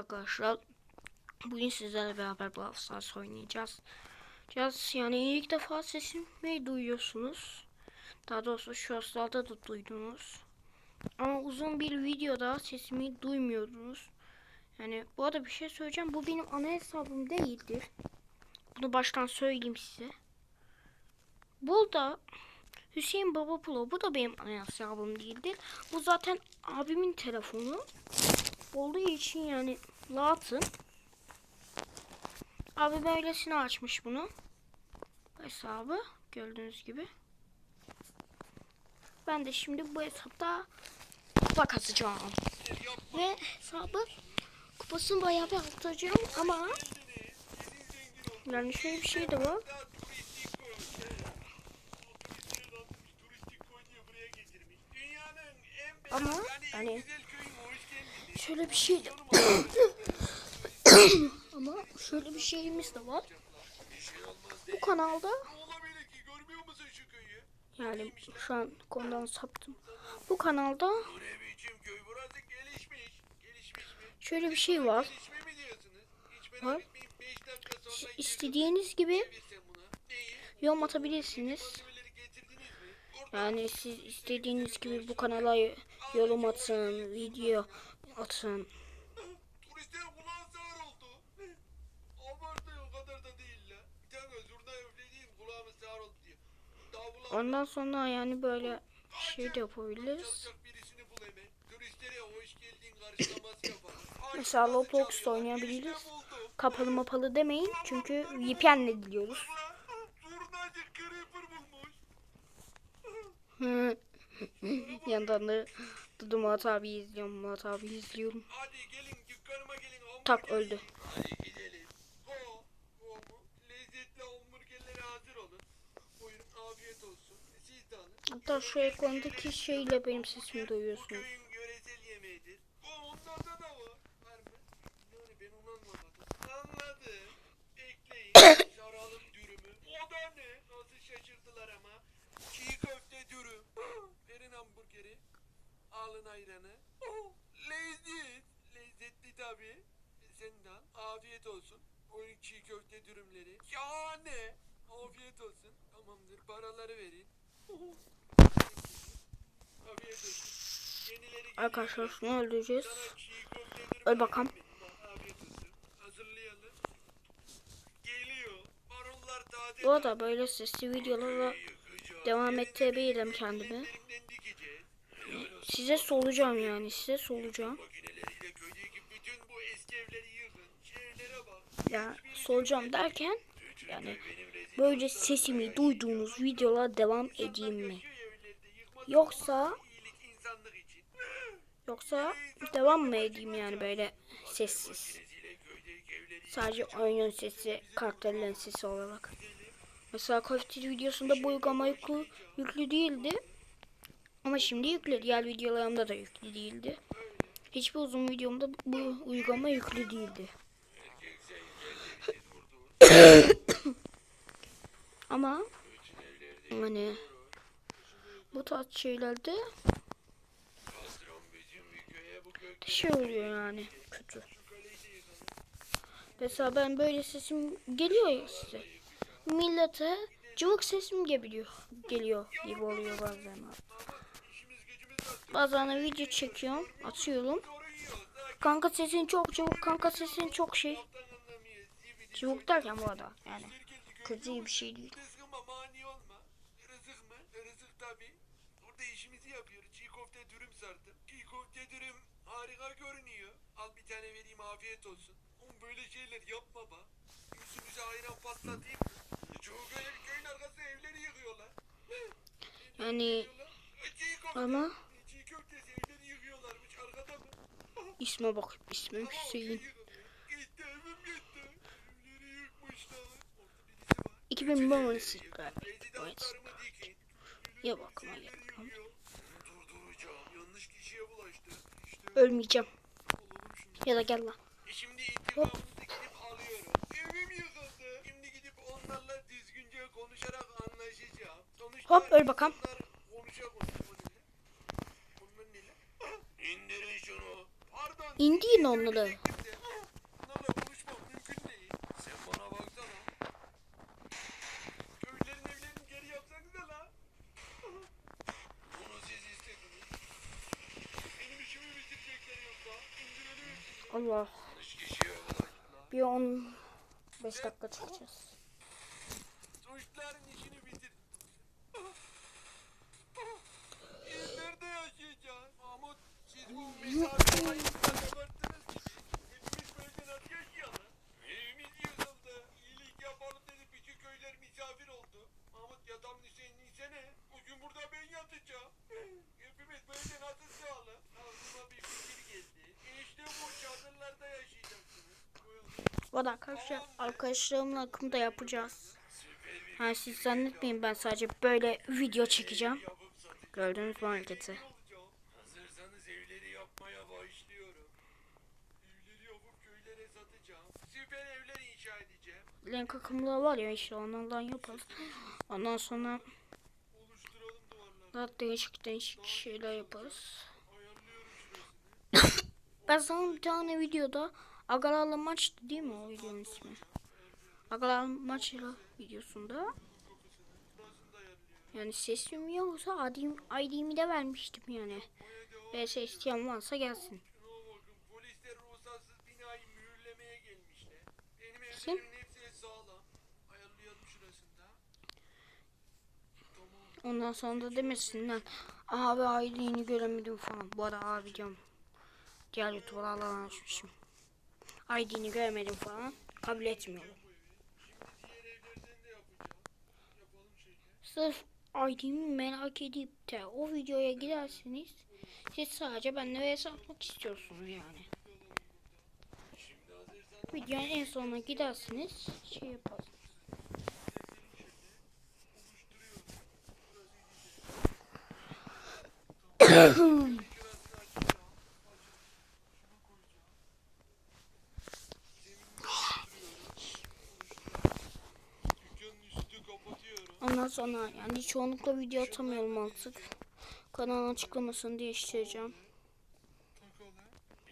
Arkadaşlar bugün sizlerle beraber Brawl Stars oynayacağız. Biraz yani ilk defa sesimi duyuyorsunuz. Daha doğrusu şortlarda da duydunuz. Ama uzun bir videoda sesimi duymuyordunuz. Yani bu arada bir şey söyleyeceğim. Bu benim ana hesabım değildir. Bunu baştan söyleyeyim size. Burada Hüseyin Baba Pro bu da benim ana hesabım değildir. Bu zaten abimin telefonu olduğu için yani rahatım. Abi böylesine açmış bunu. Hesabı gördüğünüz gibi. Ben de şimdi bu hesapta kupa kasacağım. Ve hesabı kupasını bayağı bir arttıracağım ama yani şöyle bir şey de var. Ama hani şöyle bir şey ama şöyle bir şeyimiz de var. Bu kanalda yani şu an konudan saptım. Bu kanalda şöyle bir şey var. Var. İstediğiniz gibi yorum atabilirsiniz. Yani siz istediğiniz gibi bu kanala yorum atın, video atın. Turistlerin kulağı sağır oldu. Abartı o kadar da değil la. Bir tane zurna üflediğim kulağımız sağır oldu diye. Ondan sonra yani böyle şey de yapabiliriz. Mesela çalıyor? oynayabiliriz. Kapalı mapalı demeyin çünkü VPN'le diliyoruz. Yandan da Dudu Murat abi izliyorum. Murat abi izliyorum. Hadi gelin dükkanıma gelin. hamburger Tak öldü. yiyin. Hadi gidelim. Ho mu? Lezzetli hamburgerlere hazır olun. Buyurun afiyet olsun. Siz de alın. Hatta şu ekrandaki şeyle benim sesimi Bu duyuyorsunuz. köyün yöresel yemeğidir. O onlarda da var. Var mı? Yani ben onu anlamadım. Anladım. Ekleyin. Saralım dürümü. O da ne? Nasıl şaşırdılar ama. Çiğ köfte dürüm. Verin hamburgeri. Alın ayranı. Lezzet. Lezzetli tabi. Sen de al. Afiyet olsun. O çiğ köfte dürümleri. Şahane. Afiyet olsun. Tamamdır. Paraları verin. Afiyet olsun. Yenileri Arkadaşlar şunu öldüreceğiz. Öl bakalım. Bu arada böyle sesli videolara devam ettirebilirim kendimi. Size solacağım yani size solacağım. Ya solacağım derken yani böyle sesimi duyduğunuz videolara devam edeyim mi? Yoksa yoksa devam mı edeyim yani böyle sessiz? Sadece oyunun sesi, karakterlerin sesi olarak. Mesela Call videosunda bu uygulama yüklü, yüklü değildi. Ama şimdi yüklü. Diğer videolarımda da yüklü değildi. Hiçbir uzun videomda bu uygulama yüklü değildi. Ama hani bu tarz şeylerde şey oluyor yani kötü. Mesela ben böyle sesim geliyor ya size. Millete cıvık sesim geliyor. Geliyor gibi oluyor bazen. var. Bazen de video çekiyorum, atıyorum. Kanka sesin çok cıvık, kanka sesin çok şey. Cıvık derken bu arada yani kötü bir şey değil. Afiyet olsun. Oğlum böyle şeyler yapma. Yüzümüze ayran patlatayım? Çoğu köyün arkası evleri yıkıyorlar. Yani ama isme bak ismim Hüseyin. Gitti evim gitti. Evleri yıkmışlar. Orada birisi var. 2000 bonus Evet. Rezidanslarımı dikin. Ya bulaştı. İşte Ölmeyeceğim. Ya da gel lan. E Şimdi intikamımızı gidip İndirin onları. Allah. Bir 15 dakika çıkacağız. Arada arkadaşlar arkadaşlarımla akımda yapacağız. Ha siz zannetmeyin ben sadece böyle video çekeceğim. Gördüğünüz bu hareketi. Hazırsanız evleri yapmaya başlıyorum. Evleri yapıp köylere satacağım. Süper evler inşa edeceğim. Link akımları var ya işte onlardan yaparız. Ondan sonra daha değişik değişik şeyler yaparız. Ben sana bir tane videoda Agalarla maçtı değil mi o videonun ismi? Agalarla maçla videosunda yani sesim yoksa ID'mi, ID'mi de vermiştim yani. VS isteyen varsa gelsin. Şuna Ondan sonra da demesinler abi ID'ni göremedim falan. Bu arada abi diyorum. Diğer YouTuber'larla açmışım. ID'ni göremedim falan. Kabul etmiyorum. Sırf ID'mi merak edip de o videoya giderseniz siz sadece benimle atmak istiyorsunuz yani. Videonun en sonuna gidersiniz şey yaparsınız. Ondan sonra yani çoğunlukla video atamıyorum artık. Kanalın açıklamasını değiştireceğim.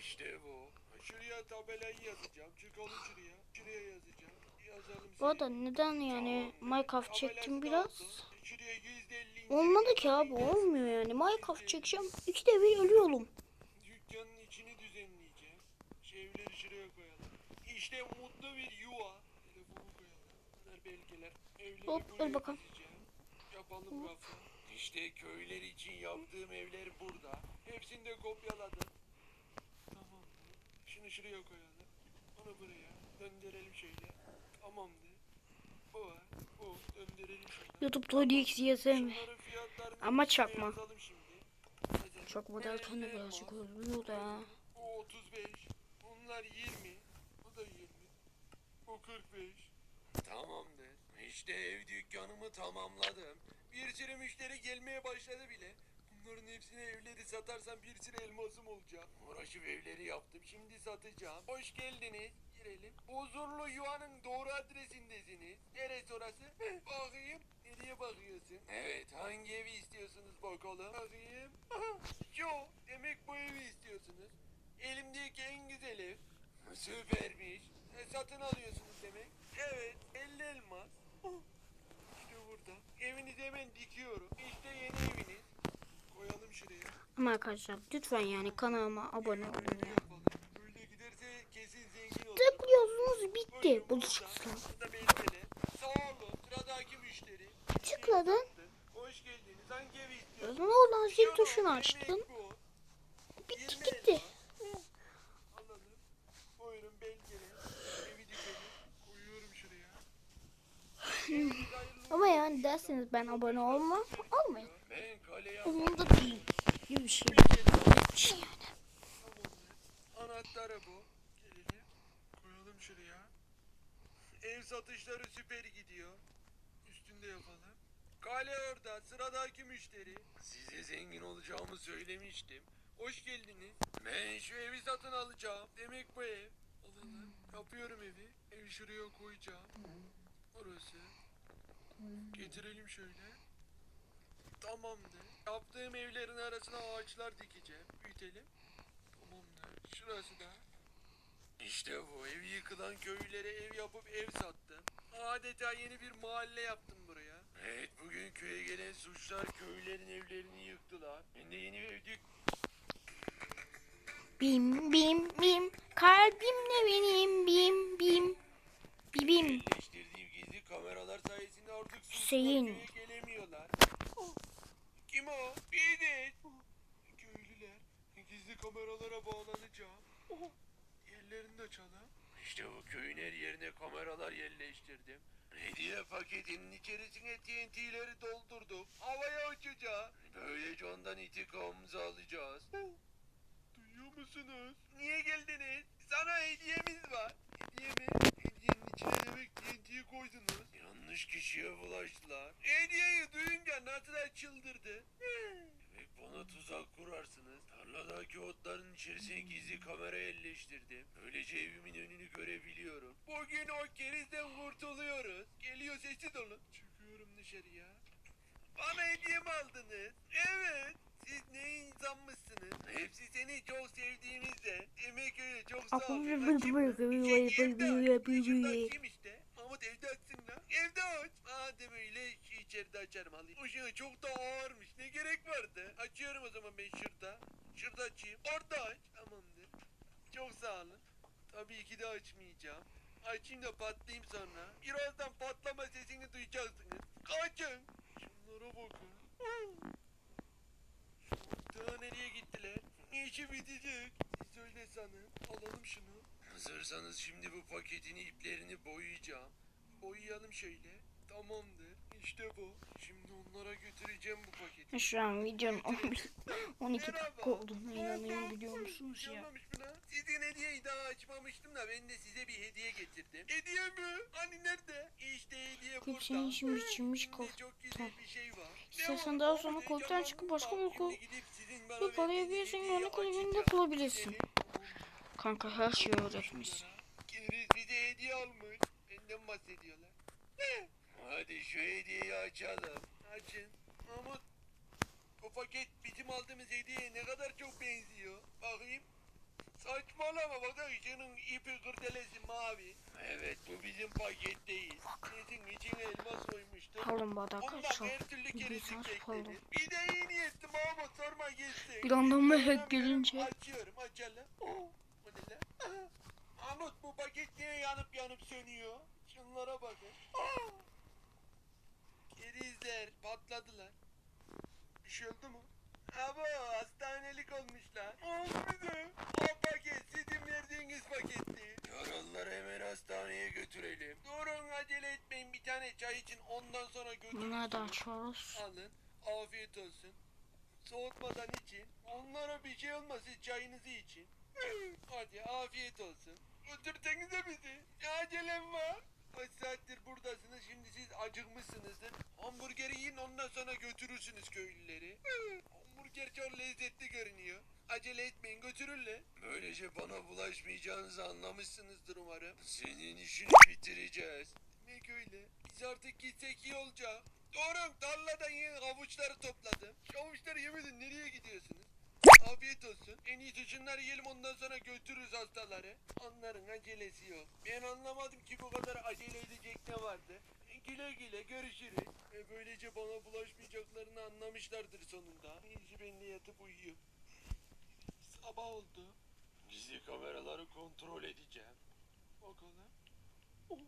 İşte bu. Şuraya tabelayı yazacağım. Çıkalım şuraya. Şuraya yazacağım. Yazalım. Bu arada neden yani Minecraft çektim biraz? Şuraya %50 Olmadı ki abi olmuyor yani. Minecraft çekeceğim. İkide bir ölüyorum. Dükkanın içini düzenleyeceğim. Şeyleri şuraya koyalım. İşte mutlu bir yuva. Telefonu koyalım. Bunlar belgeler. Evleri Hop, öl bakalım. dizeceğim. Yapalım rafı. İşte köyler için yaptığım evler burada. Hepsini de kopyaladım. Tamam. Şunu şuraya koyalım. Onu buraya. Döndürelim şöyle. Tamamdır. Bu var. Bu. Döndürelim şöyle. YouTube'da. Şunların fiyatlarını Ama çakma. Çok modelken de birazcık oluyor da. Bu 35. Bunlar 20. Bu da 20. Bu 45. Tamamdır. İşte ev dükkanımı tamamladım. Bir sürü müşteri gelmeye başladı bile. Bunların hepsine evleri satarsam bir sürü elmasım olacak. Uğraşıp evleri yaptım. Şimdi satacağım. Hoş geldiniz. Girelim. Huzurlu Yuva'nın doğru adresindesiniz. Neresi orası? Bakayım. Nereye bakıyorsun? Evet. Hangi evi istiyorsunuz bakalım? Bakayım. Şu. Demek bu evi istiyorsunuz. Elimdeki en güzel ev. Süpermiş. E, satın alıyorsunuz demek. Evet. 50 elmas. Oh, İşte burada. Evinizi hemen dikiyorum. İşte yeni eviniz. Koyalım şuraya. Ama arkadaşlar lütfen yani kanalıma abone olun ya. Gitti. elmas. Alalım. Buyurun belgele. Evi dikelim. Koyuyorum şuraya. Hayırlı Ama yani derseniz ben abone olmam. Olmayın. Umurumda değil. Gibi bir şey. Bir şey yani. Tamamdır. Anahtarı bu. Gelelim. Koyalım şuraya. Ev satışları süper gidiyor. Üstünde yapalım. Kale orada. Sıradaki müşteri. Size zengin olacağımı söylemiştim. Hoş geldiniz. Ben şu evi satın alacağım. Demek bu ev. Alalım. Yapıyorum evi. Evi şuraya koyacağım. Orası. Getirelim şöyle. Tamamdır. Yaptığım evlerin arasına ağaçlar dikeceğim. Büyütelim. Tamamdır. Şurası da. İşte bu. Ev yıkılan köylere ev yapıp ev sattım. Adeta yeni bir mahalle yaptım buraya. Evet bugün köye gelen suçlar köylerin evlerini yıktılar. Ben de yeni ev dik... Bim bim bim. Kalbimle benim bim bim. Bibim. Yerleştirdiğim gizli kameralar sayesinde artık Hüseyin. suçlular köye gelemiyorlar. Kim o? Biziz. Köylüler gizli kameralara bağlanacağım. Yerlerini de açalım. İşte bu köyün her yerine kameralar yerleştirdim. Hediye paketinin içerisine TNT'leri doldurduk. Havaya uçacağız. Böylece ondan intikamımızı alacağız. Duyuyor musunuz? Niye geldiniz? Sana hediyemiz var. Hediye mi? Hediyenin içine demek TNT'yi koydunuz. Yanlış kişiye bulaştılar. Hediyeyi duyunca nasıl çıldırdı? Demek bana tuzak içerisine gizli kamera yerleştirdim. Böylece evimin önünü görebiliyorum. Bugün o kerizden kurtuluyoruz. Geliyor sessiz olun. Çıkıyorum dışarıya. Bana hediye mi aldınız? Evet. Siz ne insanmışsınız? Hepsi seni çok sevdiğimizde. Demek öyle çok sağ olun. Açayım işte. Mahmut evde açsın lan. Evde aç. Madem öyle içeride açarım alayım. Şey çok da ağırmış. Ne gerek vardı? Açıyorum o zaman ben şurada. Şurada. Orada aç. Tamamdır. Çok sağ olun. Tabii ki de açmayacağım. Açayım da patlayayım sonra. Birazdan patlama sesini duyacaksınız. Kaçın. Şunlara bakın. Daha nereye gittiler? İşi bitecek. Siz öyle sanın. Alalım şunu. Hazırsanız şimdi bu paketin iplerini boyayacağım. Boyayalım şöyle. Tamamdır. İşte bu. Şimdi onlara götüreceğim bu paketi. Şu an videonun 11 12 dakika olduğuna inanıyorum biliyor musunuz ya? Sizin hediyeyi daha açmamıştım da ben de size bir hediye getirdim. Hediye mi? Hani nerede? İşte hediye burada. Hepsinin işimiz içinmiş İçinde kol- çok güzel bir şey var. İstersen Ne daha sonra koltuktan çıkıp başka bir kol- Bir verirsen hediyeyi yani kulübünde bulabilirsin. Senin- Kanka her şeyi öğretmiş. Keriz bize hediye almış. Benden bahsediyorlar. Hadi şu hediyeyi açalım. Açın. Mahmut. Bu paket bizim aldığımız hediyeye ne kadar çok benziyor. Bakayım. Saçmalama bak şunun ipi kırdelesi mavi. Evet bu bizim paket değil. Sizin içine elmas koymuştuk. Pardon bu arada Ondan arkadaşlar. her türlü bekledi. pardon. Bir de iyi niyetli Mahmut sorma geçsin. Bir anda mı hack gelince? Açıyorum açalım. Oh, bu ne lan? Mahmut bu paket niye yanıp yanıp sönüyor? Şunlara bakın. Ah! Patladılar. Bir şey oldu mu? Abo hastanelik olmuşlar. Bize. O paket sizin verdiğiniz paketti. Yaralıları hemen hastaneye götürelim. Durun acele etmeyin bir tane çay için ondan sonra götürürüz. Bunu da açıyoruz. Alın. Afiyet olsun. Soğutmadan için. Onlara bir şey olmasın çayınızı için. Hadi afiyet olsun. Götürsenize bizi. Acelem var. Kaç saattir buradasınız şimdi siz acıkmışsınızdır. Hamburgeri yiyin ondan sonra götürürsünüz köylüleri. Hamburger çok lezzetli görünüyor. Acele etmeyin götürürler. Böylece bana bulaşmayacağınızı anlamışsınızdır umarım. Senin işini bitireceğiz. Demek öyle. Biz artık gitsek iyi olacak. Doğru tarladan yeni avuçları topladım. Şu avuçları yemedin nereye gidiyorsunuz? Afiyet olsun. En iyisi şunları yiyelim ondan sonra götürürüz hastaları. Onların acelesi yok. Ben anlamadım ki bu kadar acele edecek ne vardı. Güle güle görüşürüz. E, böylece bana bulaşmayacaklarını anlamışlardır sonunda. İyice ben de yatıp uyuyayım. Sabah oldu. Gizli kameraları kontrol edeceğim. Bakalım. Oh.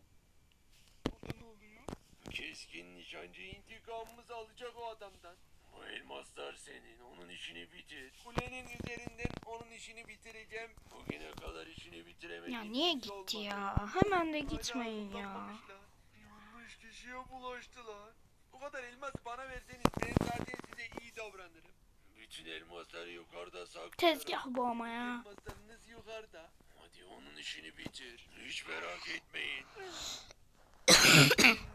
Orada ne oluyor? Keskin nişancı intikamımızı alacak o adamdan. Bu elmaslar senin, onun işini bitir. Kulenin üzerinden onun işini bitireceğim. Bugüne kadar işini bitiremediğim Ya niye gitti ya? Hemen de gitmeyin ya. Yanlış kişiye bulaştılar. Bu kadar elmas bana verseniz ben zaten size iyi davranırım. Bütün elmasları yukarıda saklıyorum. Tezgah bu ama ya. Elmaslarınız yukarıda. Hadi onun işini bitir. Hiç merak etmeyin.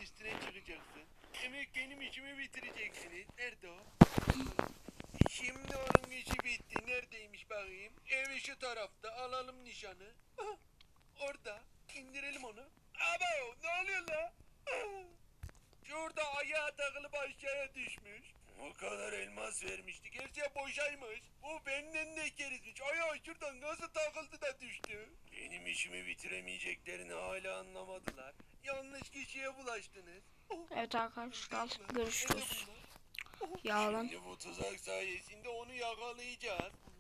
Üstüne çıkacaksın. Demek benim işimi bitireceksiniz. Nerede o? Şimdi onun işi bitti. Neredeymiş bakayım? Evi şu tarafta. Alalım nişanı. Ah, Orada. İndirelim onu. Abo ne oluyor la? Ah, Şurada ayağa takılıp aşağıya düşmüş. O kadar elmas vermiştik. Her şey boşaymış. Bu benden de kerizmiş. Ayağı şuradan nasıl takıldı da düştü. Benim işimi bitiremeyeceklerini hala anlamadılar. Yanlış kişiye bulaştınız. Evet arkadaşlar görüşürüz. Yarın Şimdi bu tuzak sayesinde onu yakalayacağız.